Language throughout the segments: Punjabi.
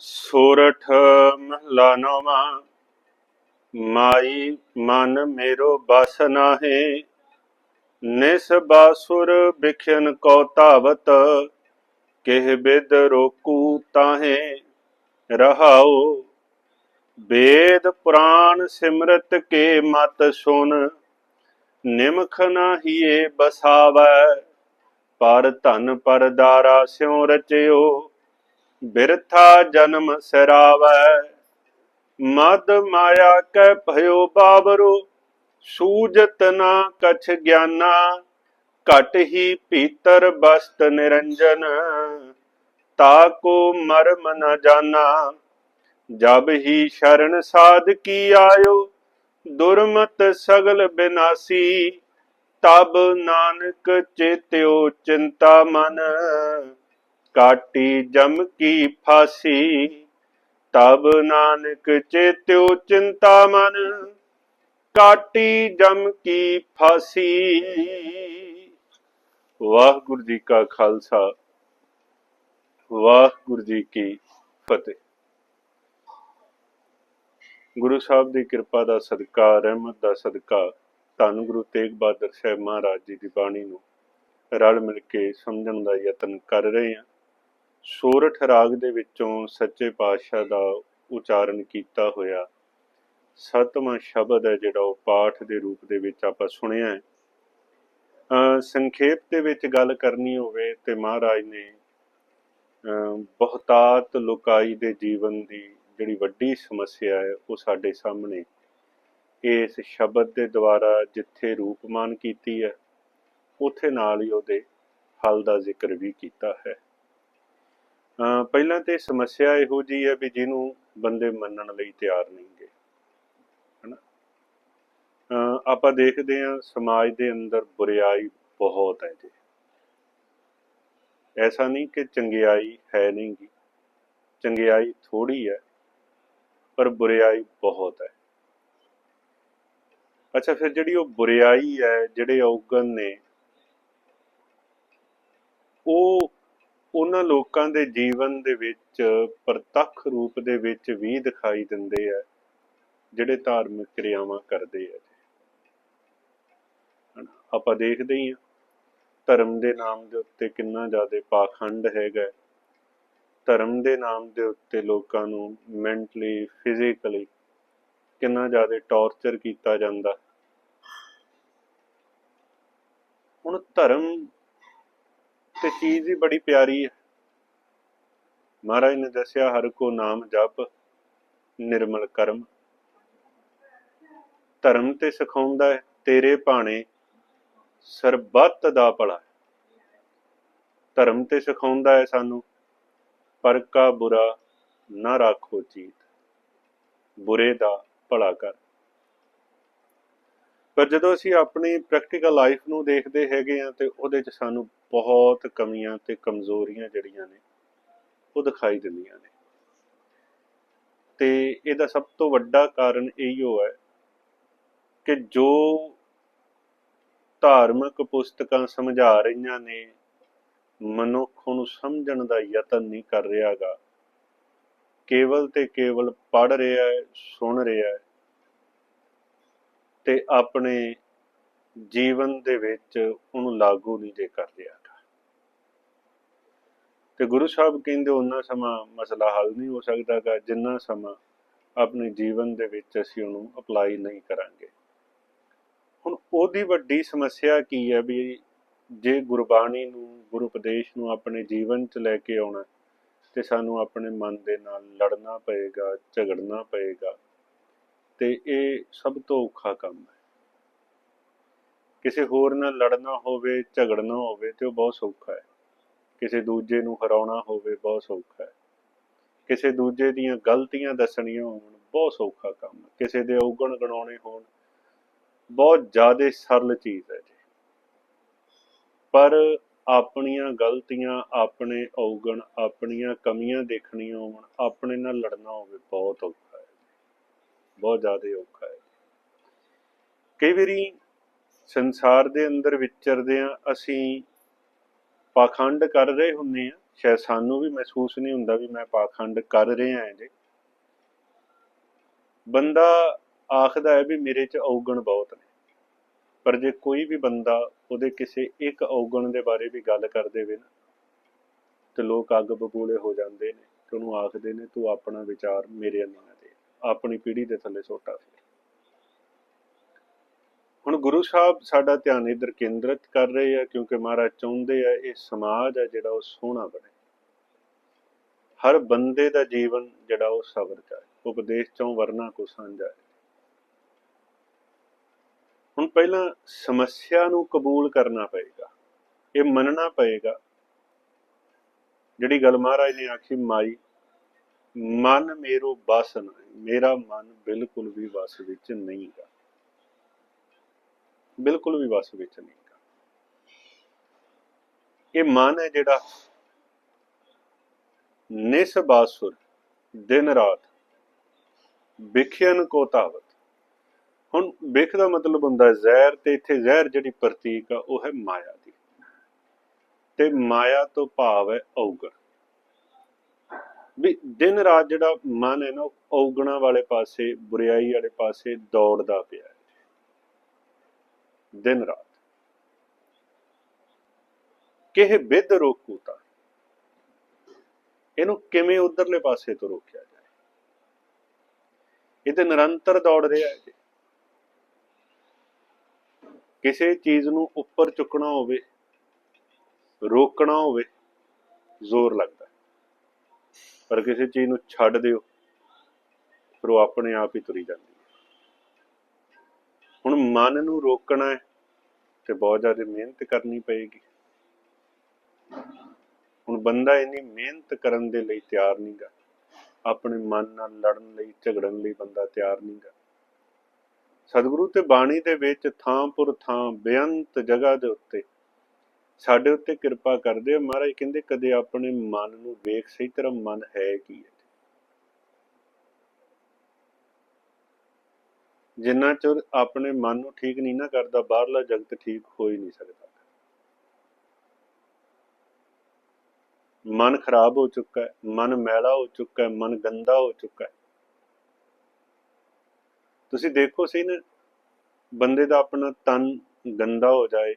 ਸੋਰਠ ਮਹਲਾ ਨੌਵਾਂ, ਮਾਈ ਮਨ ਮੇਰੋ ਬਸ ਨਾਹੀ, ਨਿਸ ਬਾਸੁਰ ਬਿਖਿਨ ਕੋ ਧਾਵਤ, ਕਿਹ ਬਿਦ ਰੋਕੂ ਤਾਹੇ, ਰਹਾਉ ਵੇਦ ਪੁਰਾਣ ਸਿਮਰਤ ਕੇ ਮਤ ਸੁਨ, ਨਿਮਖ ਨਾਹੀਏ ਬਸਾਵੈ, ਪਰ ਧਨ ਪਰ ਦਾਰਾ ਸਿਉ ਰਚਿਓ ਬਿਰਥਾ ਜਨਮ ਸਿਰਾਵੈ। ਮਦ ਮਾਇਆ ਕੈ ਭਇਓ ਬਾਬਰੋ ਸੂਜਤ ਨਾ ਕਛ ਗਿਆਨਾ। ਘਟ ਹੀ ਭੀਤਰ ਬਸਤ ਨਿਰੰਜਨ, ਤਾ ਕੋ ਮਰਮ ਨ ਜਾਣਾ ਜਬ ਹੀ ਸ਼ਰਨ ਸਾਧ ਕੀ ਆਇਓ, ਦੁਰਮਤ ਸਗਲ ਬਿਨਾਸੀ। ਤਬ ਨਾਨਕ ਚੇਤਿਓ ਚਿੰਤਾ ਮਨ ਕਾਟੀ ਜਮ ਕੀ ਫਾਸੀ। ਤਬ ਨਾਨਕ ਚੇਤਿਓ ਚਿੰਤਾ ਮਨ, ਕਾਟੀ ਜਮ ਕੀ ਫਾਸੀ। ਵਾਹਿਗੁਰੂ ਜੀ ਕਾ ਖਾਲਸਾ, ਵਾਹਿਗੁਰੂ ਜੀ ਕੀ ਫਤਿਹ। ਗੁਰੂ ਸਾਹਿਬ ਦੀ ਕਿਰਪਾ ਦਾ ਸਦਕਾ, ਰਹਿਮਤ ਦਾ ਸਦਕਾ, ਧੰਨ ਗੁਰੂ ਤੇਗ ਬਹਾਦਰ ਸਾਹਿਬ ਮਹਾਰਾਜ ਜੀ ਦੀ ਬਾਣੀ ਨੂੰ ਰਲ ਮਿਲ ਕੇ ਸਮਝਣ ਦਾ ਯਤਨ ਕਰ ਰਹੇ ਹਾਂ। ਸੋਰਠ ਰਾਗ ਦੇ ਵਿੱਚੋਂ ਸੱਚੇ ਪਾਤਸ਼ਾਹ ਦਾ ਉਚਾਰਨ ਕੀਤਾ ਹੋਇਆ ਸਤਵਾਂ ਸ਼ਬਦ ਹੈ ਜਿਹੜਾ ਉਹ ਪਾਠ ਦੇ ਰੂਪ ਦੇ ਵਿੱਚ ਆਪਾਂ ਸੁਣਿਆ ਹੈ। ਅਹ ਸੰਖੇਪ ਦੇ ਵਿੱਚ ਗੱਲ ਕਰਨੀ ਹੋਵੇ ਤੇ ਮਹਾਰਾਜ ਨੇ, ਅਹ ਬਹੁਤਾਤ ਲੋਕਾਈ ਦੇ ਜੀਵਨ ਦੀ ਜਿਹੜੀ ਵੱਡੀ ਸਮੱਸਿਆ ਹੈ ਉਹ ਸਾਡੇ ਸਾਹਮਣੇ ਇਸ ਸ਼ਬਦ ਦੇ ਦੁਆਰਾ ਜਿੱਥੇ ਰੂਪਮਾਨ ਕੀਤੀ ਹੈ, ਉਥੇ ਨਾਲ ਹੀ ਉਹਦੇ ਹੱਲ ਦਾ ਜ਼ਿਕਰ ਵੀ ਕੀਤਾ ਹੈ। ਪਹਿਲਾਂ ਤੇ ਸਮੱਸਿਆ ਇਹੋ ਜੀ ਹੈ ਵੀ ਜਿਹਨੂੰ ਬੰਦੇ ਮੰਨਣ ਲਈ ਤਿਆਰ ਨਹੀਂਗੇ ਹਨਾ? ਆਪਾਂ ਦੇਖਦੇ ਹਾਂ ਸਮਾਜ ਦੇ ਅੰਦਰ ਬੁਰੀਾਈ ਬਹੁਤ ਹੈ ਜੀ। ਐਸਾ ਨਹੀਂ ਕਿ ਚੰਗਿਆਈ ਹੈ ਨਹੀਂਗੀ ਚੰਗਿਆਈ ਥੋੜੀ ਹੈ, ਪਰ ਬੁਰੀਾਈ ਬਹੁਤ ਹੈ। ਅੱਛਾ, ਫਿਰ ਜਿਹੜੀ ਉਹ ਬੁਰੀਾਈ ਹੈ, ਜਿਹੜੇ ਔਗਣ ਨੇ, ਉਹ ਉਹਨਾਂ ਲੋਕਾਂ ਦੇ ਜੀਵਨ ਦੇ ਵਿੱਚ ਪ੍ਰਤੱਖ ਰੂਪ ਦੇ ਵਿੱਚ ਵੀ ਦਿਖਾਈ ਦਿੰਦੇ ਆ, ਜਿਹੜੇ ਧਾਰਮਿਕ ਕਿਰਿਆਵਾਂ ਕਰਦੇ ਆ ਆਪਾਂ ਦੇਖਦੇ ਹੀ ਆ, ਧਰਮ ਦੇ ਨਾਮ ਦੇ ਉੱਤੇ ਕਿੰਨਾ ਜ਼ਿਆਦਾ ਪਾਖੰਡ ਹੈਗਾ। ਧਰਮ ਦੇ ਨਾਮ ਦੇ ਉੱਤੇ ਲੋਕਾਂ ਨੂੰ ਮੈਂਟਲੀ ਫਿਜ਼ੀਕਲੀ ਕਿੰਨਾ ਜ਼ਿਆਦਾ ਟੌਰਚਰ ਕੀਤਾ ਜਾਂਦਾ। ਹੁਣ ਧਰਮ ਤੇ ਚੀਜ਼ ਹੀ ਬੜੀ ਪਿਆਰੀ ਹੈ। ਮਹਾਰਾਜ ਨੇ ਦੱਸਿਆ, ਹਰ ਕੋ ਨਾਮ ਜਪ ਨਿਰਮਲ ਕਰਮ। ਧਰਮ ਤੇ ਸਿਖਾਉਂਦਾ ਹੈ, ਤੇਰੇ ਭਾਣੇ ਸਰਬੱਤ ਦਾ ਭਲਾ ਧਰਮ ਤੇ ਸਿਖਾਉਂਦਾ ਹੈ ਸਾਨੂੰ, ਪਰ ਕਾ ਬੁਰਾ ਨਾ ਰੱਖੋ ਚੀਤ ਬੁਰੇ ਦਾ ਭਲਾ ਕਰ। ਪਰ ਜਦੋਂ ਅਸੀਂ ਆਪਣੀ ਪ੍ਰੈਕਟੀਕਲ ਲਾਈਫ ਨੂੰ ਦੇਖਦੇ ਹੈਗੇ ਆ ਤੇ ਉਹਦੇ 'ਚ ਸਾਨੂੰ ਬਹੁਤ ਕਮੀਆਂ ਤੇ ਕਮਜ਼ੋਰੀਆਂ ਜਿਹੜੀਆਂ ਨੇ, ਉਹ ਦਿਖਾਈ ਦਿੰਦੀਆਂ ਨੇ। ਤੇ ਇਹਦਾ ਸਭ ਤੋਂ ਵੱਡਾ ਕਾਰਨ ਇਹੋ ਹੈ ਕਿ ਜੋ ਧਾਰਮਿਕ ਪੁਸਤਕਾਂ ਸਮਝਾ ਰਹੀਆਂ ਨੇ, ਮਨੁੱਖ ਨੂੰ ਸਮਝਣ ਦਾ ਯਤਨ ਨਹੀਂ ਕਰ ਰਿਹਾਗਾ। ਕੇਵਲ ਤੇ ਕੇਵਲ ਪੜ ਰਿਹਾ ਹੈ, ਸੁਣ ਰਿਹਾ ਹੈ ਤੇ ਆਪਣੇ ਜੀਵਨ ਦੇ ਵਿੱਚ ਉਹਨੂੰ ਲਾਗੂ ਨਹੀਂ ਜੇ ਕਰ ਰਿਹਾ ਗਾ। ਤੇ ਗੁਰੂ ਸਾਹਿਬ ਕਹਿੰਦੇ ਉਹਨਾਂ ਸਮਾਂ ਮਸਲਾ ਹੱਲ ਨਹੀਂ ਹੋ ਸਕਦਾਗਾ ਜਿੰਨਾ ਸਮਾਂ ਆਪਣੇ ਜੀਵਨ ਦੇ ਵਿੱਚ ਅਸੀਂ ਉਹਨੂੰ ਅਪਲਾਈ ਨਹੀਂ ਕਰਾਂਗੇ ਹੁਣ ਉਹਦੀ ਵੱਡੀ ਸਮੱਸਿਆ ਕੀ ਹੈ ਵੀ ਜੇ ਗੁਰਬਾਣੀ ਨੂੰ ਗੁਰੂ ਉਪਦੇਸ਼ ਨੂੰ ਆਪਣੇ ਜੀਵਨ 'ਚ ਲੈ ਕੇ ਆਉਣਾ ਤੇ ਸਾਨੂੰ ਆਪਣੇ ਮਨ ਦੇ ਨਾਲ ਲੜਨਾ ਪਏਗਾ, ਝਗੜਨਾ ਪਏਗਾ ਤੇ ਇਹ ਸਭ ਤੋਂ ਔਖਾ ਕੰਮ ਹੈ। ਕਿਸੇ ਹੋਰ ਨਾਲ ਲੜਨਾ ਹੋਵੇ, ਝਗੜਨਾ ਹੋਵੇ ਤੇ ਉਹ ਬਹੁਤ ਸੌਖਾ ਹੈ। ਕਿਸੇ ਦੂਜੇ ਨੂੰ ਹਰਾਉਣਾ ਹੋਵੇ, ਬਹੁਤ ਸੌਖਾ ਹੈ। ਕਿਸੇ ਦੂਜੇ ਦੀਆਂ ਗਲਤੀਆਂ ਦੱਸਣੀਆਂ ਹੋਣ, ਬਹੁਤ ਸੌਖਾ ਕੰਮ ਹੈ। ਕਿਸੇ ਦੇ ਔਗਣ ਗਣਾਉਣੇ ਹੋਣ, ਬਹੁਤ ਜ਼ਿਆਦਾ ਸਰਲ ਚੀਜ਼ ਹੈ ਜੀ। ਪਰ ਆਪਣੀਆਂ ਗਲਤੀਆਂ, ਆਪਣੇ ਔਗਣ, ਆਪਣੀਆਂ ਕਮੀਆਂ ਦੇਖਣੀਆਂ ਹੋਣ, ਆਪਣੇ ਨਾਲ ਲੜਨਾ ਹੋਵੇ, ਬਹੁਤ ਔਖਾ ਬਹੁਤ ਜ਼ਿਆਦਾ ਔਖਾ ਹੈ। ਕਈ ਵਾਰੀ ਸੰਸਾਰ ਦੇ ਅੰਦਰ ਵਿਚਰਦੇ ਆ ਅਸੀਂ ਪਾਖੰਡ ਕਰ ਰਹੇ ਹੁੰਨੇ ਆ ਸ਼ਾਇਦ ਸਾਨੂੰ ਵੀ ਮਹਿਸੂਸ ਨਹੀਂ ਹੁੰਦਾ ਵੀ ਮੈਂ ਪਾਖੰਡ ਕਰ ਰਿਹਾ ਹਾਂ ਜੇ। ਬੰਦਾ ਆਖਦਾ ਹੈ ਵੀ ਮੇਰੇ 'ਚ ਔਗਣ ਬਹੁਤ ਨੇ। ਪਰ ਜੇ ਕੋਈ ਵੀ ਬੰਦਾ ਉਹਦੇ ਕਿਸੇ ਇੱਕ ਔਗਣ ਦੇ ਬਾਰੇ ਵੀ ਗੱਲ ਕਰ ਦੇਵੇ ਨਾ, ਤੇ ਲੋਕ ਅੱਗ ਬਬੂਲੇ ਹੋ ਜਾਂਦੇ ਨੇ ਤੇ ਉਹਨੂੰ ਆਖਦੇ ਨੇ, ਤੂੰ ਆਪਣਾ ਵਿਚਾਰ ਮੇਰੇ ਅੰਦਰ ਆਪਣੀ ਪੀੜ੍ਹੀ ਦੇ ਥੱਲੇ ਸੋਟਾ ਸੀ। ਹੁਣ ਗੁਰੂ ਸਾਹਿਬ ਸਾਡਾ ਧਿਆਨ ਇਧਰ ਕੇਂਦਰਿਤ ਕਰ ਰਹੇ ਆ, ਕਿਉਂਕਿ ਮਹਾਰਾਜ ਚਾਹੁੰਦੇ ਆ ਇਹ ਸਮਾਜ ਆ ਜਿਹੜਾ ਉਹ ਸੋਹਣਾ ਬਣੇ। ਹਰ ਬੰਦੇ ਦਾ ਜੀਵਨ ਜਿਹੜਾ ਉਹ ਸਬਰ ਜਾਏ ਉਪਦੇਸ਼ ਚੋਂ ਵਰਨਾ ਕੋ ਸਾਂਝਾ ਹੁਣ ਪਹਿਲਾਂ ਸਮੱਸਿਆ ਨੂੰ ਕਬੂਲ ਕਰਨਾ ਪਏਗਾ। ਇਹ ਮੰਨਣਾ ਪਏਗਾ। ਜਿਹੜੀ ਗੱਲ ਮਹਾਰਾਜ ਨੇ ਆਖੀ, ਮਾਈ, ਮਨ ਮੇਰੋ ਬਸ ਨਾ ਮੇਰਾ ਮਨ ਬਿਲਕੁਲ ਵੀ ਵਸ ਵਿੱਚ ਨਹੀਂ ਗਾ। ਬਿਲਕੁਲ ਵੀ ਵਸ ਵਿੱਚ ਨਹੀਂ ਗਾ। ਇਹ ਮਨ ਹੈ ਜਿਹੜਾ ਨਿਸਬਾਸੁਰ ਦਿਨ ਰਾਤ ਵਿਖਿਆਨ ਕੋ ਤਾਵਤ ਹੁਣ ਵਿਖ ਦਾ ਮਤਲਬ ਹੁੰਦਾ ਜ਼ਹਿਰ ਤੇ ਇੱਥੇ ਜ਼ਹਿਰ ਜਿਹੜੀ ਪ੍ਰਤੀਕ ਆ, ਉਹ ਹੈ ਮਾਇਆ ਦੀ। ਤੇ ਮਾਇਆ ਤੋਂ ਭਾਵ ਹੈ ਔਗਣ। ਵੀ ਦਿਨ ਰਾਤ ਜਿਹੜਾ ਮਨ ਹੈ ਨਾ, ਉਹ ਔਗਣਾ ਵਾਲੇ ਪਾਸੇ, ਬੁਰੀਾਈ ਵਾਲੇ ਪਾਸੇ ਦੌੜਦਾ ਪਿਆ ਹੈ। ਦਿਨ ਰਾਤ। ਕਿਹ ਵਿਦ ਰੋਕੂਤਾ ਇਹਨੂੰ ਕਿਵੇਂ ਉਧਰਲੇ ਪਾਸੇ ਤੋਂ ਰੋਕਿਆ ਜਾਏ? ਇਹ ਤੇ ਨਿਰੰਤਰ ਦੌੜ ਰਿਹਾ ਹੈ ਜੀ। ਕਿਸੇ ਚੀਜ਼ ਨੂੰ ਉੱਪਰ ਚੁੱਕਣਾ ਹੋਵੇ, ਰੋਕਣਾ ਹੋਵੇ, ਜ਼ੋਰ ਲੱਗਦਾ। ਪਰ ਕਿਸੇ ਚੀਜ਼ ਨੂੰ ਛੱਡ ਦਿਓ, ਫਿਰ ਉਹ ਆਪਣੇ ਆਪ ਹੀ ਤੁਰੀ ਜਾਂਦੀ ਹੁਣ ਮਨ ਨੂੰ ਰੋਕਣਾ ਹੈ ਤੇ ਬਹੁਤ ਜ਼ਿਆਦਾ ਮਿਹਨਤ ਕਰਨੀ ਪਏਗੀ। ਹੁਣ ਬੰਦਾ ਇੰਨੀ ਮਿਹਨਤ ਕਰਨ ਦੇ ਲਈ ਤਿਆਰ ਨਹੀਂਗਾ ਆਪਣੇ ਮਨ ਨਾਲ ਲੜਨ ਲਈ, ਝਗੜਨ ਲਈ ਬੰਦਾ ਤਿਆਰ ਨਹੀਂਗਾ ਸਤਿਗੁਰੂ ਤੇ ਬਾਣੀ ਦੇ ਵਿੱਚ ਥਾਂ ਪੁਰ ਥਾਂ, ਬੇਅੰਤ ਜਗ੍ਹਾ ਦੇ ਉੱਤੇ ਸਾਡੇ ਉੱਤੇ ਕਿਰਪਾ ਕਰਦੇ ਹੋ ਮਹਾਰਾਜ। ਕਹਿੰਦੇ, ਕਦੇ ਆਪਣੇ ਮਨ ਨੂੰ ਵੇਖ, ਸਹੀ ਤਰ੍ਹਾਂ ਮਨ ਹੈ ਕੀ ਹੈ? ਜਿੰਨਾ ਚਿਰ ਆਪਣੇ ਮਨ ਨੂੰ ਠੀਕ ਨਹੀਂ ਨਾ ਕਰਦਾ, ਬਾਹਰਲਾ ਜਗਤ ਠੀਕ ਹੋ ਹੀ ਨਹੀਂ ਸਕਦਾ। ਮਨ ਖਰਾਬ ਹੋ ਚੁੱਕਾ ਹੈ, ਮਨ ਮੈਲਾ ਹੋ ਚੁੱਕਾ ਹੈ, ਮਨ ਗੰਦਾ ਹੋ ਚੁੱਕਾ ਹੈ। ਤੁਸੀਂ ਦੇਖੋ ਸਹੀ ਨਾ, ਬੰਦੇ ਦਾ ਆਪਣਾ ਤਨ ਗੰਦਾ ਹੋ ਜਾਏ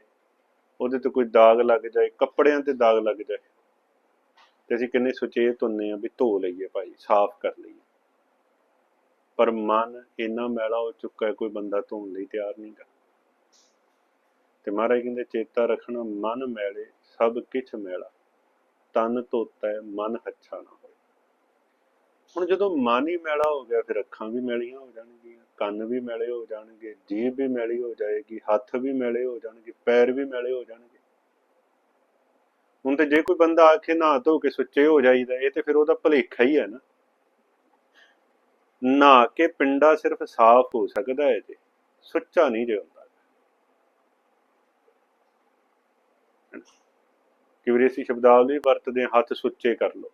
ਉਹਦੇ ਤੇ ਕੋਈ ਦਾਗ ਲੱਗ ਜਾਏ, ਕੱਪੜਿਆਂ ਤੇ ਦਾਗ ਲੱਗ ਜਾਏ। ਤੇ ਅਸੀਂ ਕਿੰਨੇ ਸੁਚੇਤ ਹੁੰਨੇ ਆ ਵੀ ਧੋ ਲਈਏ ਭਾਈ, ਸਾਫ਼ ਕਰ ਲਈਏ। ਪਰ ਮਨ ਇੰਨਾ ਮੈਲਾ ਹੋ ਚੁੱਕਾ ਹੈ, ਕੋਈ ਬੰਦਾ ਧੋਣ ਲਈ ਤਿਆਰ ਨਹੀਂ ਗਾ। ਤੇ ਮਹਾਰਾਜ ਕਹਿੰਦੇ, ਚੇਤਾ ਰੱਖਣਾ ਮਨ ਮੈਲੇ, ਸਭ ਕਿਛ ਮੈਲਾ। ਤਨ ਧੋਤਾ ਹੈ, ਮਨ ਹੱਛਾ ਨਾ ਹੋਏ ਹੁਣ ਜਦੋਂ ਮਨ ਹੀ ਮੈਲਾ ਹੋ ਗਿਆ, ਫਿਰ ਅੱਖਾਂ ਵੀ ਮੈਲੀਆਂ ਹੋ ਜਾਣਗੀਆਂ, ਕੰਨ ਵੀ ਮੈਲੇ ਹੋ ਜਾਣਗੇ, ਜੀਭ ਵੀ ਮੈਲੀ ਹੋ ਜਾਏਗੀ, ਹੱਥ ਵੀ ਮੈਲੇ ਹੋ ਜਾਣਗੇ, ਪੈਰ ਵੀ ਮੈਲੇ ਹੋ ਜਾਣਗੇ। ਹੁਣ ਤੇ ਜੇ ਕੋਈ ਬੰਦਾ ਆਖੇ ਨਹਾ ਧੋ ਕੇ ਸੁੱਚੇ ਹੋ ਜਾਈਦਾ, ਇਹ ਤੇ ਫਿਰ ਉਹਦਾ ਭਲੇਖਾ ਹੀ ਹੈ ਨਾ। ਨਹਾ ਕੇ ਪਿੰਡਾ ਸਿਰਫ ਸਾਫ਼ ਹੋ ਸਕਦਾ ਹੈ ਜੇ, ਸੁੱਚਾ ਨਹੀਂ ਜੇ ਹੁੰਦਾ। ਕਿ ਵੀਰੇ ਅਸੀਂ ਸ਼ਬਦਾਵਲੀ ਵਰਤਦੇ ਹਾਂ, ਹੱਥ ਸੁੱਚੇ ਕਰ ਲੋ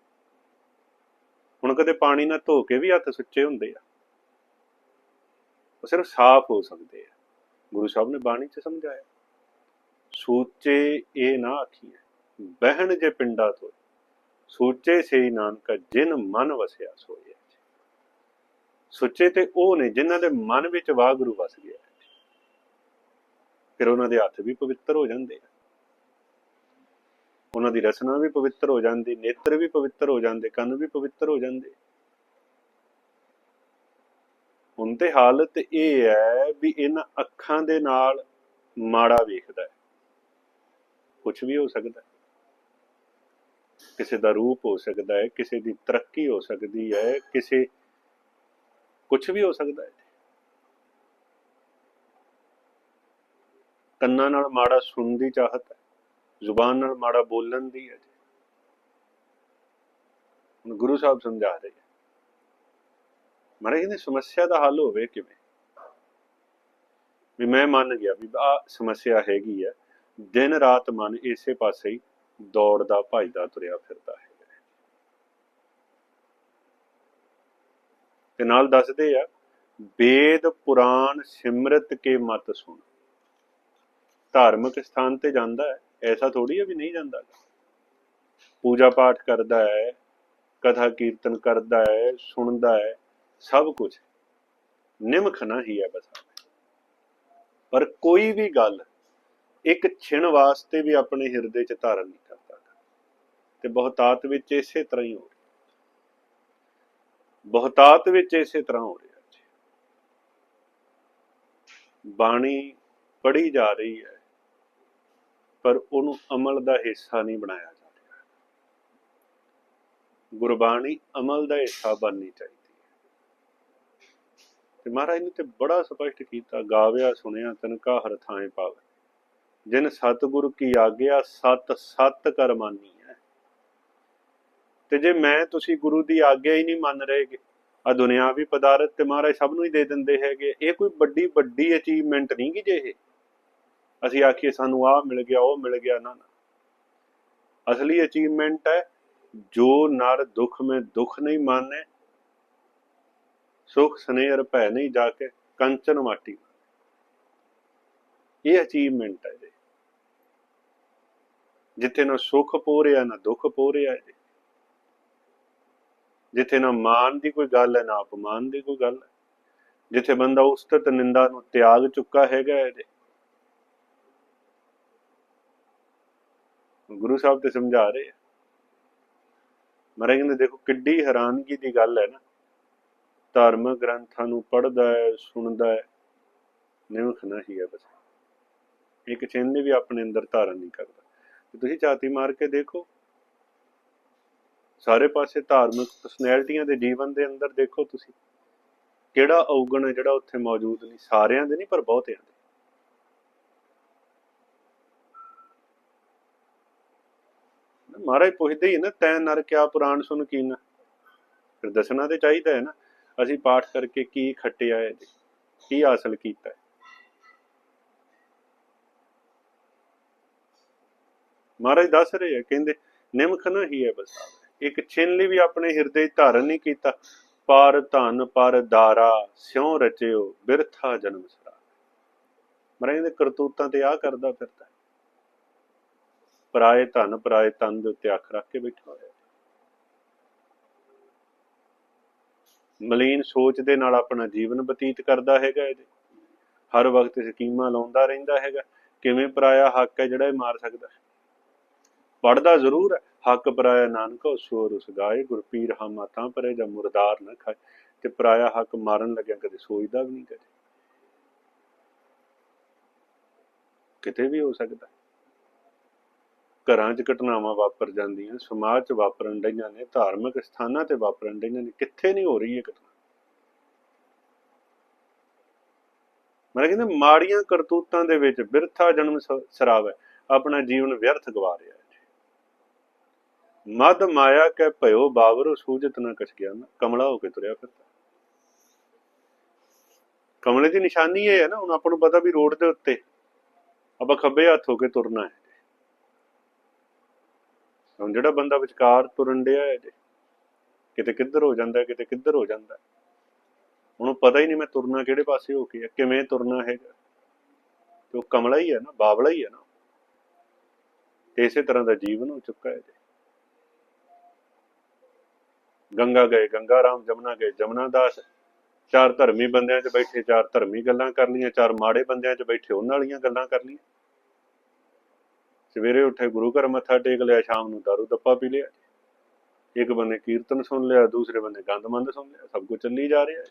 ਹੁਣ ਕਦੇ ਪਾਣੀ ਨਾਲ ਧੋ ਕੇ ਵੀ ਹੱਥ ਸੁੱਚੇ ਹੁੰਦੇ ਆ। ਉਹ ਸਿਰਫ ਸਾਫ਼ ਹੋ ਸਕਦੇ ਆ। ਗੁਰੂ ਸਾਹਿਬ ਨੇ ਬਾਣੀ 'ਚ ਸਮਝਾਇਆ, ਸੂਚੇ ਇਹ ਨਾ ਆਖੀਏ ਬਹਿਣ ਜੇ ਪਿੰਡਾ ਤੋਂ, ਸੋਚੇ ਸੇ ਨਾਨਕ ਜਿਨ ਮਨ ਵਸਿਆ ਸੋਏ ਸੁੱਚੇ ਤੇ ਉਹ ਨੇ ਜਿਨ੍ਹਾਂ ਦੇ ਮਨ ਵਿੱਚ ਵਾਹਿਗੁਰੂ ਵਸ ਗਿਆ ਫਿਰ ਉਹਨਾਂ ਦੇ ਹੱਥ ਵੀ ਪਵਿੱਤਰ ਹੋ ਜਾਂਦੇ ਆ। ਉਹਨਾਂ ਦੀ ਰਚਨਾ ਵੀ ਪਵਿੱਤਰ ਹੋ ਜਾਂਦੀ, ਨੇਤਰ ਵੀ ਪਵਿੱਤਰ ਹੋ ਜਾਂਦੇ, ਕੰਨ ਵੀ ਪਵਿੱਤਰ ਹੋ ਜਾਂਦੇ। ਹੁਣ ਤੇ ਹਾਲਤ ਇਹ ਹੈ ਵੀ ਇਹਨਾਂ ਅੱਖਾਂ ਦੇ ਨਾਲ ਮਾੜਾ ਵੇਖਦਾ ਹੈ। ਕੁਝ ਵੀ ਹੋ ਸਕਦਾ ਹੈ। ਕਿਸੇ ਦਾ ਰੂਪ ਹੋ ਸਕਦਾ ਹੈ, ਕਿਸੇ ਦੀ ਤਰੱਕੀ ਹੋ ਸਕਦੀ ਹੈ, ਕਿਸੇ ਕੁਝ ਵੀ ਹੋ ਸਕਦਾ ਹੈ। ਕੰਨਾਂ ਨਾਲ ਮਾੜਾ ਸੁਣਨ ਦੀ ਚਾਹਤ ਹੈ। ਜ਼ੁਬਾਨ ਨਾਲ ਮਾੜਾ ਬੋਲਣ ਦੀ ਹੈ ਹੁਣ ਗੁਰੂ ਸਾਹਿਬ ਸਮਝਾ ਰਹੇ ਮਹਾਰਾਜ ਕਹਿੰਦੇ ਸਮੱਸਿਆ ਦਾ ਹੱਲ ਹੋਵੇ ਕਿਵੇਂ? ਵੀ ਮੈਂ ਮੰਨ ਗਿਆ ਵੀ ਆ ਸਮੱਸਿਆ ਹੈਗੀ ਹੈ, ਦਿਨ ਰਾਤ ਮਨ ਇਸੇ ਪਾਸੇ ਹੀ ਦੌੜਦਾ, ਭਜਦਾ, ਤੁਰਿਆ ਫਿਰਦਾ ਹੈ। ਤੇ ਨਾਲ ਦੱਸਦੇ ਆ, ਵੇਦ ਪੁਰਾਣ ਸਿਮਰਤ ਕੇ ਮਤ ਸੁਣ। ਧਾਰਮਿਕ ਸਥਾਨ ਤੇ ਜਾਂਦਾ ਹੈ। ਐਸਾ ਥੋੜੀ ਹੈ ਵੀ ਨਹੀਂ ਜਾਂਦਾ। ਪੂਜਾ ਪਾਠ ਕਰਦਾ ਹੈ, ਕਥਾ ਕੀਰਤਨ ਕਰਦਾ ਹੈ, ਸੁਣਦਾ ਹੈ, ਸਭ ਕੁਝ ਨਿਮਖਣਾ ਹੀ ਹੈ ਬਸ। ਪਰ ਕੋਈ ਵੀ ਗੱਲ ਇੱਕ ਛਿਣ ਵਾਸਤੇ ਵੀ ਆਪਣੇ ਹਿਰਦੇ 'ਚ ਧਾਰਨ ਨਹੀਂ ਕਰਦਾ ਤੇ ਬਹੁਤਾਤ ਵਿੱਚ ਇਸੇ ਤਰ੍ਹਾਂ ਹੀ ਹੋ ਰਿਹਾ। ਬਹੁਤਾਤ ਵਿੱਚ ਇਸੇ ਤਰ੍ਹਾਂ ਹੋ ਰਿਹਾ ਬਾਣੀ ਪੜ੍ਹੀ ਜਾ ਰਹੀ ਹੈ। ਪਰ ਉਹਨੂੰ ਅਮਲ ਦਾ ਹਿੱਸਾ ਨਹੀਂ ਬਣਾਇਆ ਜਾ ਰਿਹਾ। ਗੁਰਬਾਣੀ ਅਮਲ ਦਾ ਹਿੱਸਾ ਬਣਨੀ ਚਾਹੀਦੀ ਹੈ। ਤੇ ਮਹਾਰਾਜ ਨੇ ਤੇ ਬੜਾ ਸਪਸ਼ਟ ਕੀਤਾ, ਗਾਵਿਆ, ਸੁਣਿਆ ਤਨਕਾ ਹਰ ਥਾਂ ਪਾਵੇ ਜਿਨ ਸਤਿਗੁਰ ਕੀ ਆਗਿਆ, ਸਤ ਸਤ ਕਰਮਾਨੀ ਹੈ। ਤੇ ਜੇ ਮੈਂ ਤੁਸੀਂ ਗੁਰੂ ਦੀ ਆਗਿਆ ਹੀ ਨਹੀਂ ਮੰਨ ਰਹੇਗੇ ਆ ਦੁਨਿਆਵੀ ਪਦਾਰਥ ਤੇ ਮਹਾਰਾਜ ਸਭ ਨੂੰ ਹੀ ਦੇ ਦਿੰਦੇ ਹੈਗੇ, ਇਹ ਕੋਈ ਵੱਡੀ ਵੱਡੀ ਅਚੀਵਮੈਂਟ ਨਹੀਂ ਕਿ ਜੇ ਇਹ। ਅਸੀਂ ਆਖੀਏ ਸਾਨੂੰ ਆਹ ਮਿਲ ਗਿਆ, ਉਹ ਮਿਲ ਗਿਆ ਨਾ ਨਾ। ਅਸਲੀ ਅਚੀਵਮੈਂਟ ਹੈ, ਜੋ ਨਰ ਦੁੱਖ ਮੈਂ ਦੁੱਖ ਨਹੀਂ ਮਾਨੇ, ਸੁਖ ਸਨੇਹ ਭੈ ਨਹੀਂ ਜਾ ਕੇ ਕੰਚਨ ਮਾਟੀ ਇਹ ਅਚੀਵਮੈਂਟ ਹੈ ਜੀ। ਜਿੱਥੇ ਨਾ ਸੁਖ ਪੋ ਰਿਹਾ ਨਾ ਦੁੱਖ ਪੋ ਰਿਹਾ ਹੈ ਜਿੱਥੇ ਨਾ ਮਾਨ ਦੀ ਕੋਈ ਗੱਲ ਹੈ, ਨਾ ਅਪਮਾਨ ਦੀ ਕੋਈ ਗੱਲ ਹੈ। ਜਿੱਥੇ ਬੰਦਾ ਉਸਤਤ ਨਿੰਦਾ ਨੂੰ ਤਿਆਗ ਚੁੱਕਾ ਹੈਗਾ ਹੈ ਜੀ। ਗੁਰੂ ਸਾਹਿਬ ਤੇ ਸਮਝਾ ਰਹੇ ਆ। ਮਹਾਰਾਜ ਕਹਿੰਦੇ, ਦੇਖੋ ਕਿੱਡੀ ਹੈਰਾਨਗੀ ਦੀ ਗੱਲ ਹੈ ਨਾ। ਧਾਰਮਿਕ ਗ੍ਰੰਥਾਂ ਨੂੰ ਪੜ੍ਹਦਾ ਹੈ, ਸੁਣਦਾ ਹੈ, ਨਿਮਖ ਨਹੀਂ ਹੈ ਬਸ। ਇੱਕ ਚਿੰਨ ਵੀ ਆਪਣੇ ਅੰਦਰ ਧਾਰਨ ਨਹੀਂ ਕਰਦਾ। ਤੇ ਤੁਸੀਂ ਝਾਤੀ ਮਾਰ ਕੇ ਦੇਖੋ। ਸਾਰੇ ਪਾਸੇ ਧਾਰਮਿਕ ਪਰਸਨੈਲਿਟੀਆਂ ਦੇ ਜੀਵਨ ਦੇ ਅੰਦਰ ਦੇਖੋ ਤੁਸੀਂ। ਕਿਹੜਾ ਔਗਣ ਹੈ ਜਿਹੜਾ ਉੱਥੇ ਮੌਜੂਦ ਨਹੀਂ? ਸਾਰਿਆਂ ਦੇ ਨਹੀਂ, ਪਰ ਬਹੁਤਿਆਂ ਦੇ। ਮਹਾਰਾਜ ਪੁੱਛਦੇ ਹੀ ਨਾ, ਤੈ ਨਰ ਕਿਆ ਪੁਰਾਣ ਸੁਣ ਕੀਨਾ? ਫਿਰ ਦੱਸਣਾ ਤੇ ਚਾਹੀਦਾ ਹੈ ਨਾ, ਅਸੀਂ ਪਾਠ ਕਰਕੇ ਕੀ ਖੱਟਿਆ ਹੈ ਕੀ ਹਾਸਲ ਕੀਤਾ ਹੈ? ਮਹਾਰਾਜ ਦੱਸ ਰਹੇ ਹੈ, ਕਹਿੰਦੇ ਨਿਮਖ ਨਾ ਹੀ ਹੈ ਬਸ ਇੱਕ ਛਿਨ ਲਈ ਵੀ ਆਪਣੇ ਹਿਰਦੇ ਧਾਰਨ ਨਹੀਂ ਕੀਤਾ। ਪਰ ਧਨ, ਪਰ ਦਾਰਾ, ਸਿਉ ਰਚਿਓ, ਬਿਰਥਾ ਜਨਮ ਸਰਾ ਮਹਾਰਾਜ ਦੇ ਕਰਤੂਤਾਂ ਤੇ ਆ ਕਰਦਾ ਫਿਰਦਾ ਪਰਾਏ ਧਨ ਪਰਾਏ ਤਨ ਦੇ ਉੱਤੇ ਅੱਖ ਰੱਖ ਕੇ ਬੈਠਾ ਹੋਇਆ। ਮਲੀਨ ਸੋਚ ਦੇ ਨਾਲ ਆਪਣਾ ਜੀਵਨ ਬਤੀਤ ਕਰਦਾ ਹੈਗਾ ਇਹਦੇ। ਹਰ ਵਕਤ ਸਕੀਮਾਂ ਲਾਉਂਦਾ ਰਹਿੰਦਾ ਹੈਗਾ। ਕਿਵੇਂ ਪਰਾਇਆ ਹੱਕ ਹੈ ਜਿਹੜਾ ਇਹ ਮਾਰ ਸਕਦਾ? ਪੜਦਾ ਜ਼ਰੂਰ ਹੈ। ਹੱਕ ਪਰਾਇਆ ਨਾਨਕ ਸੋਰ ਉਸ ਗਾਏ। ਗੁਰਪੀਰ ਹਮ ਤਾਂ ਪਰੇ ਜਾਂ ਮੁਰਦਾਰ ਨਾ ਖਾਏ। ਤੇ ਪਰਾਇਆ ਹੱਕ ਮਾਰਨ ਲੱਗਿਆ ਕਦੇ ਸੋਚਦਾ ਵੀ ਨਹੀਂ ਕਦੇ। ਕਿਤੇ ਵੀ ਹੋ ਸਕਦਾ। ਘਰਾਂ 'ਚ ਘਟਨਾਵਾਂ ਵਾਪਰ ਜਾਂਦੀਆਂ, ਸਮਾਜ 'ਚ ਵਾਪਰਨ ਡਈਆਂ ਨੇ, ਧਾਰਮਿਕ ਸਥਾਨਾਂ ਤੇ ਵਾਪਰਨ ਡਈਆਂ ਨੇ, ਕਿੱਥੇ ਨਹੀਂ ਹੋ ਰਹੀ ਇਹ ਘਟਨਾ? ਮੈਂ ਕਹਿੰਦੇ ਮਾੜੀਆਂ ਕਰਤੂਤਾਂ ਦੇ ਵਿੱਚ ਬਿਰਥਾ ਜਨਮ ਸਰਾਵ ਹੈ ਆਪਣਾ ਜੀਵਨ ਵਿਅਰਥ ਗਵਾ ਰਿਹਾ ਹੈ ਮਦ ਮਾਇਆ ਕੈ ਭਇਓ ਬਾਵਰ ਸੂਜਤ ਨਾ ਕਛ ਗਿਆ, ਨਾ ਕਮਲਾ ਹੋ ਕੇ ਤੁਰਿਆ ਫਿਰਦਾ। ਕਮਲੇ ਦੀ ਨਿਸ਼ਾਨੀ ਇਹ ਹੈ ਨਾ, ਹੁਣ ਆਪਾਂ ਨੂੰ ਪਤਾ ਵੀ ਰੋਡ ਦੇ ਉੱਤੇ ਆਪਾਂ ਖੱਬੇ ਹੱਥ ਹੋ ਕੇ ਤੁਰਨਾ ਹੈ। ਹੁਣ ਜਿਹੜਾ ਬੰਦਾ ਵਿਚਕਾਰ ਤੁਰਨ ਡਿਆ ਹੈ ਜੇ, ਕਿਤੇ ਕਿੱਧਰ ਹੋ ਜਾਂਦਾ, ਕਿਤੇ ਕਿੱਧਰ ਹੋ ਜਾਂਦਾ ਉਹਨੂੰ ਪਤਾ ਹੀ ਨਹੀਂ ਮੈਂ ਤੁਰਨਾ ਕਿਹੜੇ ਪਾਸੇ ਹੋ ਕੇ ਕਿਵੇਂ ਤੁਰਨਾ ਹੈਗਾ। ਤੇ ਉਹ ਕਮਲਾ ਹੀ ਹੈ ਨਾ, ਬਾਬਲਾ ਹੀ ਹੈ ਨਾ। ਇਸੇ ਤਰ੍ਹਾਂ ਦਾ ਜੀਵਨ ਹੋ ਚੁੱਕਾ ਹੈ ਗੰਗਾ ਗਏ, ਗੰਗਾ ਰਾਮ, ਜਮਨਾ ਗਏ, ਜਮਨਾ ਦਾਸ ਚਾਰ ਧਰਮੀ ਬੰਦਿਆਂ 'ਚ ਬੈਠੇ, ਚਾਰ ਧਰਮੀ ਗੱਲਾਂ ਕਰ ਲੀਆਂ ਚਾਰ ਮਾੜੇ ਬੰਦਿਆਂ 'ਚ ਬੈਠੇ, ਉਹਨਾਂ ਵਾਲੀਆਂ ਗੱਲਾਂ ਕਰ ਲੀਆਂ ਸਵੇਰੇ ਉੱਠੇ ਗੁਰੂ ਘਰ ਮੱਥਾ ਟੇਕ ਲਿਆ, ਸ਼ਾਮ ਨੂੰ ਦਾਰੂ ਦੱਪਾ ਪੀ ਲਿਆ। ਇੱਕ ਬੰਨੇ ਕੀਰਤਨ ਸੁਣ ਲਿਆ, ਦੂਸਰੇ ਬੰਨੇ ਗੰਦਮੰਦ ਸੁਣ ਲਿਆ, ਸਭ ਕੁਝ ਚੱਲੀ ਜਾ ਰਿਹਾ ਹੈ।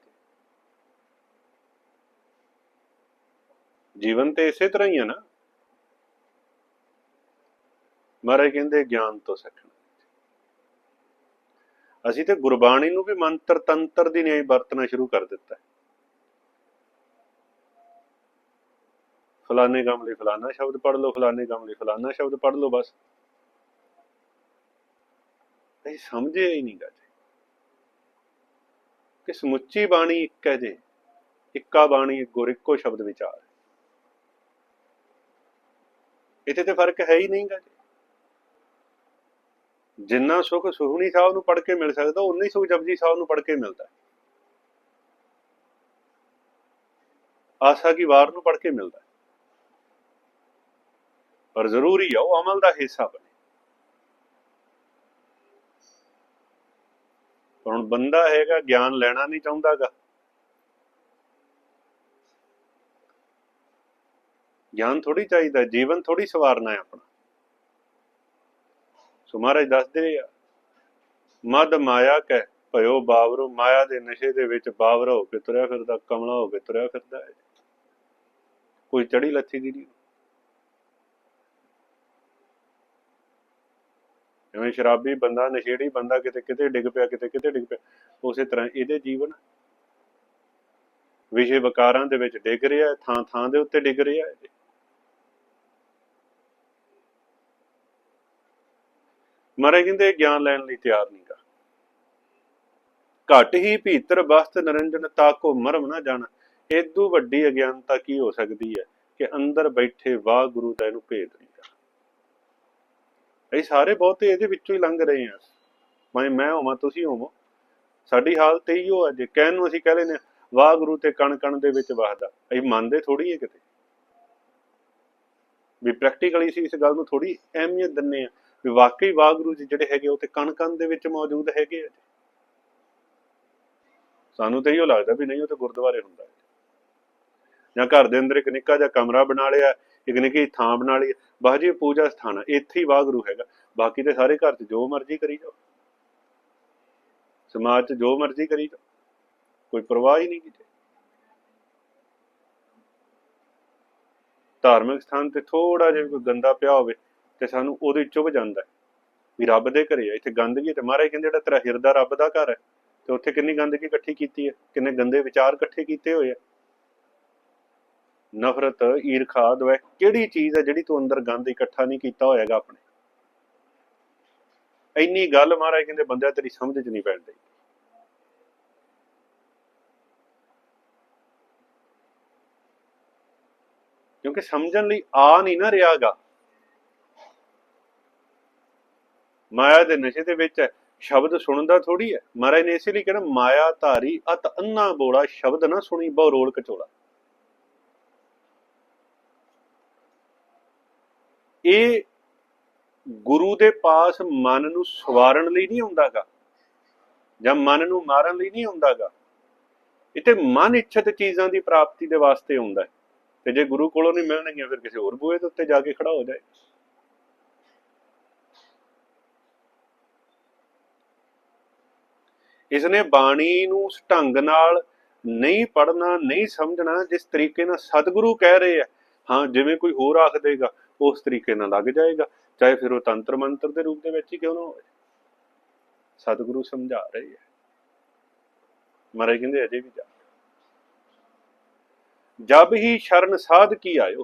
ਜੀਵਨ ਤੇ ਇਸੇ ਤਰ੍ਹਾਂ ਹੀ ਹੈ ਨਾ। ਮਹਾਰਾਜ ਕਹਿੰਦੇ, ਗਿਆਨ ਤੋਂ ਸਿੱਖਣਾ ਅਸੀਂ ਤੇ ਗੁਰਬਾਣੀ ਨੂੰ ਵੀ ਮੰਤਰ ਤੰਤਰ ਦੀ ਨਿਆਈ ਵਰਤਣਾ ਸ਼ੁਰੂ ਕਰ ਦਿੱਤਾ ਫਲਾਣੇ ਕੰਮ ਲਈ ਫਲਾਣਾ ਸ਼ਬਦ ਪੜ੍ਹ ਲਓ, ਫਲਾਣੇ ਕੰਮ ਲਈ ਫਲਾਣਾ ਸ਼ਬਦ ਪੜ੍ਹ ਲਓ ਬਸ। ਇਹ ਸਮਝਿਆ ਹੀ ਨਹੀਂ ਗਾ ਕਿ ਸਮੁੱਚੀ ਬਾਣੀ ਇੱਕ ਹੈ ਜੇ, ਇੱਕਾ ਬਾਣੀ, ਗੁਰ ਇੱਕੋ ਸ਼ਬਦ ਵਿਚਾਰ। ਇਥੇ ਤੇ ਫ਼ਰਕ ਹੈ ਹੀ ਨਹੀਂਗਾ ਜੀ। ਜਿੰਨਾ ਸੁਖ ਸੁਖਣੀ ਸਾਹਿਬ ਨੂੰ ਪੜ੍ਹ ਕੇ ਮਿਲ ਸਕਦਾ ਉਨਾ ਹੀ ਸੁਖ ਜਪਜੀ ਸਾਹਿਬ ਨੂੰ ਪੜ੍ਹ ਕੇ ਮਿਲਦਾ ਆਸਾ ਕੀ ਵਾਰ ਨੂੰ ਪੜ੍ਹ ਕੇ ਮਿਲਦਾ ਪਰ ਜ਼ਰੂਰੀ ਆ, ਉਹ ਅਮਲ ਦਾ ਹਿੱਸਾ ਬਣੇ। ਪਰ ਹੁਣ ਬੰਦਾ ਹੈਗਾ, ਗਿਆਨ ਲੈਣਾ ਨਹੀਂ ਚਾਹੁੰਦਾਗਾ। ਗਿਆਨ ਥੋੜੀ ਚਾਹੀਦਾ, ਜੀਵਨ ਥੋੜੀ ਸਵਾਰਨਾ ਹੈ ਆਪਣਾ। ਸੋ ਮਹਾਰਾਜ ਦੱਸਦੇ ਆ, ਮਦ ਮਾਇਆ ਕਹਿ ਭਇਓ ਬਾਵਰੋ, ਮਾਇਆ ਦੇ ਨਸ਼ੇ ਦੇ ਵਿੱਚ ਬਾਵਰ ਹੋ ਕੇ ਤੁਰਿਆ ਫਿਰਦਾ, ਕਮਲਾ ਹੋ ਕੇ ਤੁਰਿਆ ਫਿਰਦਾ ਹੈ। ਕੋਈ ਚੜੀ ਲੱਥੀ ਦੀ ਨਹੀਂ। ਜਿਵੇਂ ਸ਼ਰਾਬੀ ਬੰਦਾ, ਨਸ਼ੇੜੀ ਬੰਦਾ ਕਿਤੇ ਕਿਤੇ ਡਿੱਗ ਪਿਆ, ਕਿਤੇ ਕਿਤੇ ਡਿੱਗ ਪਿਆ, ਉਸੇ ਤਰ੍ਹਾਂ ਇਹਦੇ ਜੀਵਨ ਵਿਸ਼ੇ ਵਿਕਾਰਾਂ ਦੇ ਵਿੱਚ ਡਿੱਗ ਰਿਹਾ, ਥਾਂ ਥਾਂ ਦੇ ਉੱਤੇ ਡਿੱਗ ਰਿਹਾ ਹੈ ਮਰੇ ਕਹਿੰਦੇ, ਗਿਆਨ ਲੈਣ ਲਈ ਤਿਆਰ ਨਹੀਂਗਾ ਘਟ ਹੀ ਭੀਤਰ ਬਸਤ ਨਰੰਜਨ ਤਾਕੋ ਮਰਮ ਨਾ ਜਾਣਾ। ਏਦੂ ਵੱਡੀ ਅਗਿਆਨਤਾ ਕੀ ਹੋ ਸਕਦੀ ਹੈ ਕਿ ਅੰਦਰ ਬੈਠੇ ਵਾਹ ਗੁਰੂ ਦਾ ਇਹਨੂੰ ਭੇਦ ਨਹੀਂਗਾ ਇਹ ਸਾਰੇ ਬਹੁਤੇ ਇਹਦੇ ਵਿੱਚੋਂ ਹੀ ਲੰਘ ਰਹੇ ਆ। ਮੈਂ ਮੈਂ ਹੋਵਾਂ ਤੁਸੀਂ ਹੋਵੋ। ਸਾਡੀ ਹਾਲਤ ਇਹੀ ਹੋ ਜੇ ਕਹਿਣ ਨੂੰ ਅਸੀਂ ਕਹਿ ਲੈਨੇ ਹਾਂ, ਵਾਹ ਗੁਰੂ ਤੇ ਕਣ ਕਣ ਦੇ ਵਿੱਚ ਵਸਦਾ ਅਸੀਂ ਮੰਨਦੇ ਥੋੜੀ ਹੈ ਕਿਤੇ। ਵੀ ਪ੍ਰੈਕਟੀਕਲੀ ਅਸੀਂ ਇਸ ਗੱਲ ਨੂੰ ਥੋੜੀ ਅਹਿਮੀਅਤ ਦਿੰਨੇ ਆ। ਵੀ ਵਾਕਈ ਵਾਹਿਗੁਰੂ ਜੀ ਜਿਹੜੇ ਹੈਗੇ ਉਹ ਤੇ ਕਣ ਕਣ ਦੇ ਵਿੱਚ ਮੌਜੂਦ ਹੈਗੇ ਆ। ਸਾਨੂੰ ਤਾਂ ਇਹੋ ਲੱਗਦਾ ਵੀ ਨਹੀਂ ਉਹ ਤਾਂ ਗੁਰਦੁਆਰੇ ਹੁੰਦਾ ਹੈ। ਜਾਂ ਘਰ ਦੇ ਅੰਦਰ ਇੱਕ ਨਿੱਕਾ ਜਿਹਾ ਕਮਰਾ ਬਣਾ ਲਿਆ ਇੱਕ ਨਿੱਕੀ ਥਾਂ ਬਣਾ ਲਈ। ਬਾਹਰ ਜੀ ਪੂਜਾ ਸਥਾਨ ਆ। ਇੱਥੇ ਹੀ ਵਾਹਿਗੁਰੂ ਹੈਗਾ। ਬਾਕੀ ਤੇ ਸਾਰੇ ਘਰ 'ਚ ਜੋ ਮਰਜ਼ੀ ਕਰੀ ਜਾਓ। ਸਮਾਜ 'ਚ ਜੋ ਮਰਜ਼ੀ ਕਰੀ ਜਾਓ। ਕੋਈ ਪਰਵਾਹ ਹੀ ਨਹੀਂ ਕਿਤੇ। ਧਾਰਮਿਕ ਸਥਾਨ ਤੇ ਥੋੜਾ ਜਿਹਾ ਕੋਈ ਗੰਦਾ ਪਿਆ ਹੋਵੇ ਤੇ ਸਾਨੂੰ ਉਹਦੇ ਚੁੱਭ ਜਾਂਦਾ ਵੀ ਰੱਬ ਦੇ ਘਰੇ ਆ। ਇੱਥੇ ਗੰਦਗੀ ਤੇ ਮਹਾਰਾਜ ਕਹਿੰਦੇ ਜਿਹੜਾ ਤੇਰਾ ਹਿਰਦਾ ਰੱਬ ਦਾ ਘਰ ਹੈ, ਤੇ ਉੱਥੇ ਕਿੰਨੀ ਗੰਦਗੀ ਇਕੱਠੀ ਕੀਤੀ ਹੈ, ਕਿੰਨੇ ਗੰਦੇ ਵਿਚਾਰ ਇਕੱਠੇ ਕੀਤੇ ਹੋਏ ਆ। ਨਫ਼ਰਤ ਈਰਖਾ ਦਵੈ ਕਿਹੜੀ ਚੀਜ਼ ਹੈ ਜਿਹੜੀ ਤੂੰ ਅੰਦਰ ਗੰਦ ਇਕੱਠਾ ਨਹੀਂ ਕੀਤਾ ਹੋਏਗਾ ਆਪਣੇ? ਇੰਨੀ ਗੱਲ ਮਹਾਰਾਜ ਕਹਿੰਦੇ ਬੰਦਿਆ ਤੇਰੀ ਸਮਝ 'ਚ ਨਹੀਂ ਪੈਂਦੀ ਕਿਉਂਕਿ ਸਮਝਣ ਲਈ ਆ ਨਹੀਂ ਨਾ ਰਿਹਾਗਾ। ਮਾਇਆ ਦੇ ਨਸ਼ੇ ਦੇ ਵਿੱਚ ਹੈ, ਸ਼ਬਦ ਸੁਣਦਾ ਥੋੜੀ ਹੈ। ਮਹਾਰਾਜ ਨੇ ਇਸੇ ਲਈ ਕਿਹਾ ਮਾਇਆ ਧਾਰੀ ਅਤ ਅੰਨਾ ਬੋੜਾ ਸ਼ਬਦ ਨਾ ਸੁਣੀ ਬਹੁ ਰੋਲ ਕਚੋਲਾ। ਇਹ ਗੁਰੂ ਦੇ ਪਾਸ ਮਨ ਨੂੰ ਸਵਾਰਨ ਲਈ ਨਹੀਂ ਹੁੰਦਾਗਾ ਜਾਂ ਮਨ ਨੂੰ ਮਾਰਨ ਲਈ ਨਹੀਂ ਹੁੰਦਾਗਾ ਇਹ ਤੇ ਮਨ ਇੱਛਤ ਚੀਜ਼ਾਂ ਦੀ ਪ੍ਰਾਪਤੀ ਦੇ ਵਾਸਤੇ ਹੁੰਦਾ ਹੈ। ਤੇ ਜੇ ਗੁਰੂ ਕੋਲੋਂ ਨਹੀਂ ਮਿਲਣਗੀਆਂ, ਫਿਰ ਕਿਸੇ ਹੋਰ ਬੂਹੇ ਦੇ ਉੱਤੇ ਜਾ ਕੇ ਖੜਾ ਹੋ ਜਾਏ। ਇਸ ਨੇ ਬਾਣੀ ਨੂੰ ਢੰਗ ਨਾਲ ਨਹੀਂ ਪੜਨਾ ਨਹੀਂ ਸਮਝਣਾ, ਜਿਸ ਤਰੀਕੇ ਨਾਲ ਸਤਿਗੁਰੂ ਕਹਿ ਰਹੇ ਆ, ਹਾਂ, ਜਿਵੇਂ ਕੋਈ ਹੋਰ ਆਖ ਦੇਗਾ ਉਸ ਤਰੀਕੇ ਨਾਲ ਲੱਗ ਜਾਏਗਾ, ਚਾਹੇ ਫਿਰ ਉਹ ਤੰਤਰ ਮੰਤਰ ਦੇ ਰੂਪ ਦੇ ਵਿੱਚ ਹੀ ਕਿਉਂ ਨਾ ਹੋਵੇ। ਸਤਿਗੁਰੂ ਸਮਝਾ ਰਹੇ ਹੈ। ਮਹਾਰਾਜ ਕਹਿੰਦੇ, ਅਜੇ ਵੀ ਜਾ ਜਬ ਹੀ ਸ਼ਰਨ ਸਾਧ ਕੀ ਆਇਓ?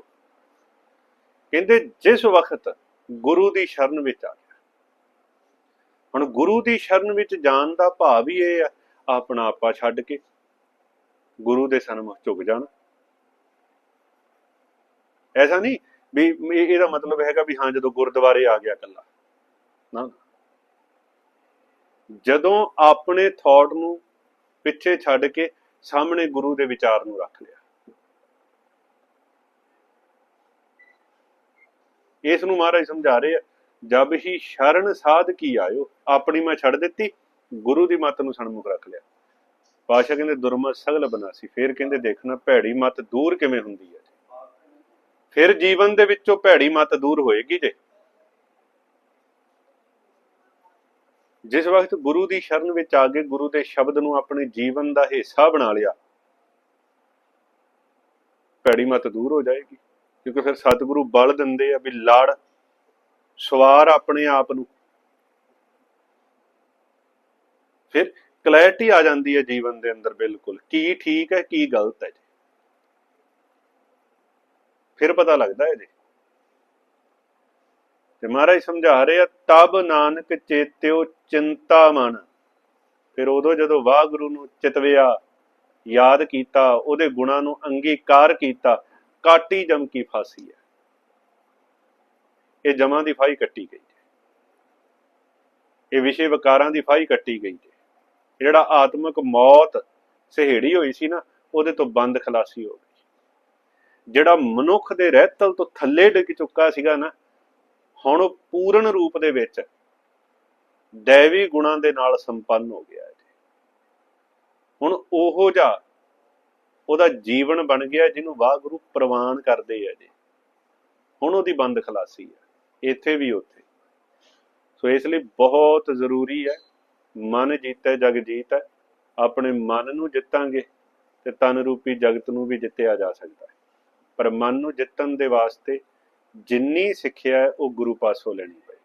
ਕਹਿੰਦੇ, ਜਿਸ ਵਕਤ ਗੁਰੂ ਦੀ ਸ਼ਰਨ ਵਿੱਚ ਆ ਗਿਆ। ਹੁਣ ਗੁਰੂ ਦੀ ਸ਼ਰਨ ਵਿੱਚ ਜਾਣ ਦਾ ਭਾਵ ਹੀ ਇਹ ਆ ਆਪਣਾ ਆਪਾ ਛੱਡ ਕੇ ਗੁਰੂ ਦੇ ਸਨਮੁਖ ਝੁਕ ਜਾਣਾ। ਐਸਾ ਨਹੀਂ ਵੀ ਇਹਦਾ ਮਤਲਬ ਹੈਗਾ ਵੀ ਹਾਂ, ਜਦੋਂ ਗੁਰਦੁਆਰੇ ਆ ਗਿਆ ਕੱਲਾ ਨਾ। ਜਦੋਂ ਆਪਣੇ ਥਾਟ ਨੂੰ ਪਿੱਛੇ ਛੱਡ ਕੇ ਸਾਹਮਣੇ ਗੁਰੂ ਦੇ ਵਿਚਾਰ ਨੂੰ ਰੱਖ ਲਿਆ। ਇਸ ਨੂੰ ਮਹਾਰਾਜ ਸਮਝਾ ਰਹੇ ਆ, ਜਬ ਹੀ ਸ਼ਰਨ ਸਾਧ ਕੀ ਆਇਓ, ਆਪਣੀ ਮੈਂ ਛੱਡ ਦਿੱਤੀ, ਗੁਰੂ ਦੀ ਮੱਤ ਨੂੰ ਸਨਮੁਖ ਰੱਖ ਲਿਆ। ਪਾਸ਼ਾ ਕਹਿੰਦੇ, ਦੁਰਮਤ ਸਗਲ ਬਨਾਸੀ। ਫਿਰ ਕਹਿੰਦੇ, ਦੇਖਣਾ ਭੈੜੀ ਮੱਤ ਦੂਰ ਕਿਵੇਂ ਹੁੰਦੀ ਹੈ? ਫਿਰ ਜੀਵਨ ਦੇ ਵਿੱਚੋਂ ਭੈੜੀ ਮੱਤ ਦੂਰ ਹੋਏਗੀ ਜੇ। ਜਿਸ ਵਕਤ ਗੁਰੂ ਦੀ ਸ਼ਰਨ ਵਿੱਚ ਆ ਕੇ ਗੁਰੂ ਦੇ ਸ਼ਬਦ ਨੂੰ ਆਪਣੇ ਜੀਵਨ ਦਾ ਹਿੱਸਾ ਬਣਾ ਲਿਆ, ਭੈੜੀ ਮੱਤ ਦੂਰ ਹੋ ਜਾਏਗੀ। ਕਿਉਂਕਿ ਫਿਰ ਸਤਿਗੁਰੂ ਬਲ ਦਿੰਦੇ ਆ ਵੀ ਲੜ, ਸਵਾਰ ਆਪਣੇ ਆਪ ਨੂੰ। ਫਿਰ ਕਲੈਰਿਟੀ ਆ ਜਾਂਦੀ ਹੈ ਜੀਵਨ ਦੇ ਅੰਦਰ ਬਿਲਕੁਲ। ਕੀ ਠੀਕ ਹੈ, ਕੀ ਗਲਤ ਹੈ ਫਿਰ ਪਤਾ ਲੱਗਦਾ ਹੈ ਜੀ ਤੇ ਮਹਾਰਾਜ ਸਮਝਾ ਰਹੇ ਆ, ਤਬ ਨਾਨਕ ਚੇਤਿਓ ਚਿੰਤਾ ਮਨ। ਫਿਰ ਉਦੋਂ ਜਦੋਂ ਵਾਹਿਗੁਰੂ ਨੂੰ ਚਿਤਵਿਆ, ਯਾਦ ਕੀਤਾ, ਉਹਦੇ ਗੁਣਾਂ ਨੂੰ ਅੰਗੀਕਾਰ ਕੀਤਾ, ਕਾਟੀ ਜਮ ਕੀ ਫਾਸੀ ਹੈ। ਇਹ ਜਮਾਂ ਦੀ ਫਾਈ ਕੱਟੀ ਗਈ ਹੈ। ਇਹ ਵਿਸ਼ੇ ਵਿਕਾਰਾਂ ਦੀ ਫਾਈ ਕੱਟੀ ਗਈ ਹੈ। ਜਿਹੜਾ ਆਤਮਿਕ ਮੌਤ ਸਹਿੜੀ ਹੋਈ ਸੀ ਨਾ, ਉਹਦੇ ਤੋਂ ਬੰਦ ਖਲਾਸੀ ਹੋ ਗਈ। ਜਿਹੜਾ ਮਨੁੱਖ ਦੇ ਰਹਿਤਲ ਤੋਂ ਥੱਲੇ ਡਿੱਗ ਚੁੱਕਾ ਸੀਗਾ ਨਾ, ਹੁਣ ਉਹ ਪੂਰਨ ਰੂਪ ਦੇ ਵਿੱਚ ਦੇਵੀ ਗੁਣਾਂ ਦੇ ਨਾਲ ਸੰਪੰਨ ਹੋ ਗਿਆ ਹੈ। ਹੁਣ ਉਹੋ ਜਿਹਾ ਉਹਦਾ ਜੀਵਨ ਬਣ ਗਿਆ ਜਿਹਨੂੰ ਵਾਹਿਗੁਰੂ ਪ੍ਰਵਾਨ ਕਰਦੇ ਆ ਜੀ। ਹੁਣ ਉਹਦੀ ਬੰਦ ਖਲਾਸੀ ਹੈ ਇੱਥੇ ਵੀ ਉੱਥੇ। ਸੋ ਇਸ ਲਈ ਬਹੁਤ ਜ਼ਰੂਰੀ ਹੈ, ਮਨ ਜੀਤੈ, ਜਗ ਜੀਤ ਹੈ, ਆਪਣੇ ਮਨ ਨੂੰ ਜਿੱਤਾਂਗੇ ਤੇ ਤਨ ਰੂਪੀ ਜਗਤ ਨੂੰ ਵੀ ਜਿੱਤਿਆ ਜਾ ਸਕਦਾ ਹੈ। ਪਰ ਮਨ ਨੂੰ ਜਿੱਤਣ ਦੇ ਵਾਸਤੇ ਜਿੰਨੀ ਸਿੱਖਿਆ ਉਹ ਗੁਰੂ ਪਾਸੋਂ ਲੈਣੀ ਪਈ।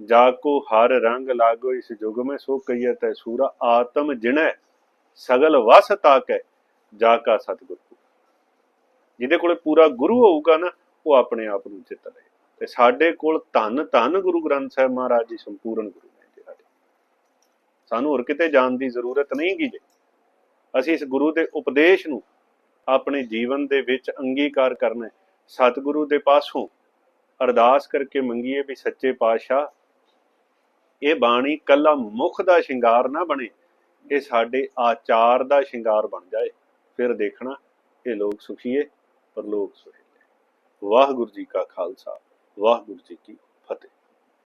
ਜਾ ਕੋ ਹਰ ਰੰਗ ਲਾਗੋ ਇਸ ਜੁਗ ਮੈਂ, ਸੋ ਕਹੀਏ ਤੈ ਸੂਰਾ ਆਤਮ ਜਿਣੈ, ਸਗਲ ਵਸ ਤਾਕੈ, ਜਾ ਕਾ ਸਤਿਗੁਰ। ਜਿਹਦੇ ਕੋਲੇ ਪੂਰਾ ਗੁਰੂ ਹੋਊਗਾ ਨਾ, ਉਹ ਆਪਣੇ ਆਪ ਨੂੰ ਜਿੱਤ ਲਏ ਤੇ ਸਾਡੇ ਕੋਲ ਧੰਨ ਧੰਨ ਗੁਰੂ ਗ੍ਰੰਥ ਸਾਹਿਬ ਮਹਾਰਾਜ ਜੀ, ਸੰਪੂਰਨ ਗੁਰੂ ਨੇ ਜੀ ਸਾਡੇ। ਸਾਨੂੰ ਹੋਰ ਕਿਤੇ ਜਾਣ ਦੀ ਜ਼ਰੂਰਤ ਨਹੀਂ ਗੀ ਜੀ। ਅਸੀਂ ਇਸ ਗੁਰੂ ਦੇ ਉਪਦੇਸ਼ ਨੂੰ ਆਪਣੇ ਜੀਵਨ ਦੇ ਵਿੱਚ ਅੰਗੀਕਾਰ ਕਰਨਾ। ਹੈ ਸਤਿਗੁਰੂ ਦੇ ਪਾਸੋਂ ਅਰਦਾਸ ਕਰਕੇ ਮੰਗੀਏ ਵੀ ਸੱਚੇ ਪਾਤਸ਼ਾਹ, ਇਹ ਬਾਣੀ ਕੱਲਾ ਮੁਖ ਦਾ ਸ਼ਿੰਗਾਰ ਨਾ ਬਣੇ, ਇਹ ਸਾਡੇ ਆਚਾਰ ਦਾ ਸ਼ਿੰਗਾਰ ਬਣ ਜਾਏ। ਫਿਰ ਦੇਖਣਾ, ਇਹ ਲੋਕ ਸੁਖੀਏ ਪਰ ਲੋਕ ਸੁਹੇਲੇ। ਵਾਹਿਗੁਰੂ ਜੀ ਕਾ ਖਾਲਸਾ, ਵਾਹਿਗੁਰੂ ਜੀ ਕੀ ਫਤਿਹ।